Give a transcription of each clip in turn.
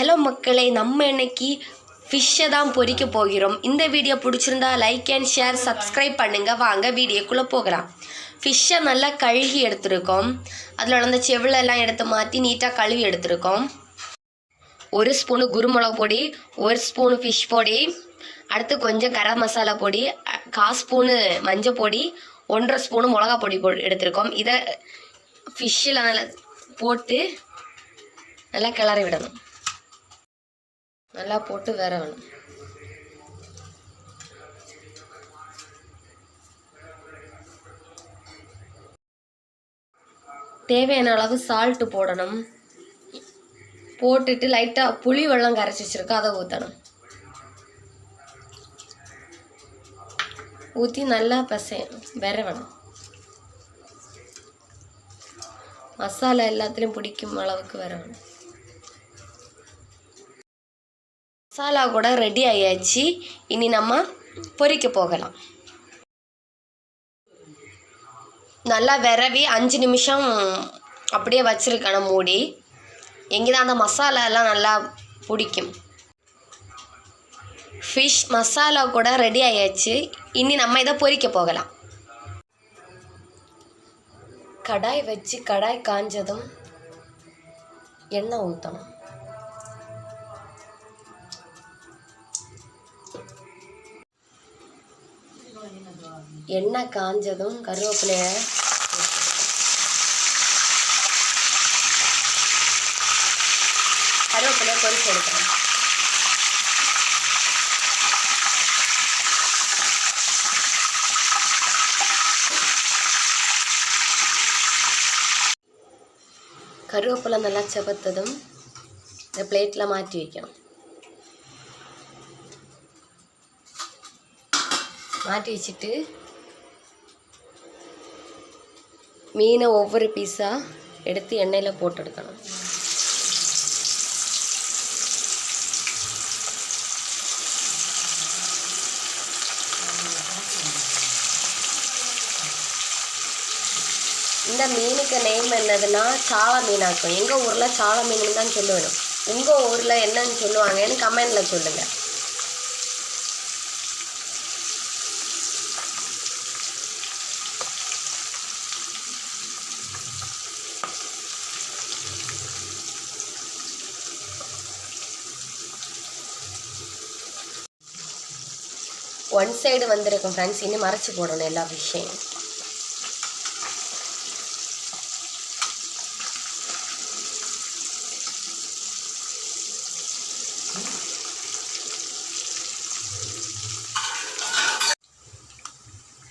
Hello மக்களே நம்ம இன்னைக்கு ஃபிஷ்ஷை தான் பொறிக்க போகிறோம். இந்த வீடியோ பிடிச்சிருந்தா லைக் அண்ட் ஷேர் சப்ஸ்கிரைப் பண்ணுங்கள் வாங்க வீடியோக்குள்ளே போகலாம். ஃபிஷ்ஷை நல்லா கழுகி எடுத்திருக்கோம். அதில் உள்ள அந்த செவிலெல்லாம் எடுத்து மாற்றி நீட்டாக கழுவி எடுத்திருக்கோம். ஒரு ஸ்பூனு குருமிளகு பொடி ஒரு ஸ்பூனு ஃபிஷ் பொடி அடுத்து கொஞ்சம் கரம் மசாலா பொடி கா கால் ஸ்பூனு மஞ்சள் பொடி ஒன்றரை ஸ்பூனு மிளகா பொடி போ எடுத்திருக்கோம். இதை ஃபிஷ்ஷில் நல்லா போட்டு நல்லா கிளறி விடணும். நல்லா போட்டு வேற வேணும் தேவையான அளவு சால்ட்டு போடணும். போட்டுட்டு லைட்டாக புளி வெள்ளம் கரைச்சி வச்சுருக்கோம் அதை ஊற்றணும் ஊற்றி நல்லா பசையணும் விரவணும். மசாலா எல்லாத்துலேயும் பிடிக்கும் அளவுக்கு வரணும் மசாலா கூட ரெடி ஆயாச்சு. இனி நம்ம பொறிக்க போகலாம். நல்லா விரவி அஞ்சு நிமிஷம் அப்படியே வச்சிருக்கணும் மூடி. எங்கே தான் அந்த மசாலா எல்லாம் நல்லா பிடிக்கும். ஃபிஷ் மசாலா கூட ரெடி ஆயாச்சு. இனி நம்ம இதை பொறிக்க போகலாம். கடாய் வச்சு கடாய் காஞ்சதும் எண்ணெய் ஊற்றணும் எண்ணெய் காஞ்சதும் கருவேப்பிலைய கருவேப்பிலைய பொறிச்சு எடுக்கணும் கருவேப்பிலை நல்லா செவத்ததும் இந்த பிளேட்டில் மாற்றி வைக்கணும். மாட்டி வச்சுட்டு மீனை ஒவ்வொரு பீஸாக எடுத்து எண்ணெயில் போட்டு எடுக்கணும். இந்த மீனுக்கு நேம் என்னதுன்னா சால மீனாக்கும். எங்கள் ஊரில் சால மீன் தான் சொல்லுவேணும் உங்கள் ஊரில் என்னன்னு சொல்லுவாங்கன்னு கமெண்டில் சொல்லுங்கள் ஒன் சைடு வந்திருக்கும் ஃப்ரெண்ட்ஸ் இன்னும் மறைச்சி போடணும் எல்லா விஷயம்.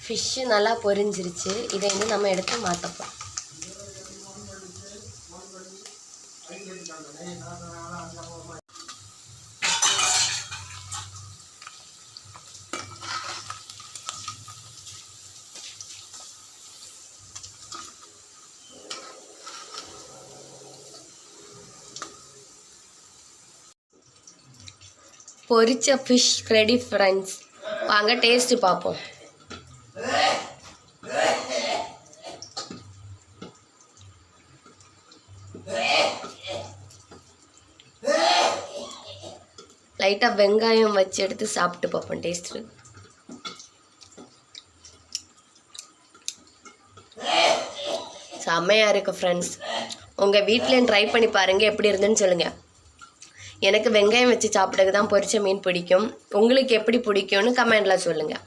ஃபிஷ்ஷு நல்லா பொரிஞ்சிருச்சு. இதை வந்து நம்ம எடுத்து மாற்றப்போம் பொரிச்ச ஃபிஷ் ரெடி ஃப்ரெண்ட்ஸ் வாங்க டேஸ்ட்டு பார்ப்போம். லைட்டாக வெங்காயம் வச்சு எடுத்து சாப்பிட்டு பார்ப்போம் டேஸ்ட்டு செம்மையாக இருக்குது ஃப்ரெண்ட்ஸ் உங்கள் வீட்டில் ட்ரை பண்ணி பாருங்கள் எப்படி இருந்துன்னு சொல்லுங்கள் எனக்கு வெங்காயம் வச்சு சாப்பிட்றதுக்கு தான் பொரிச்ச மீன் பிடிக்கும். உங்களுக்கு எப்படி பிடிக்கும்னு கமெண்டில் சொல்லுங்கள்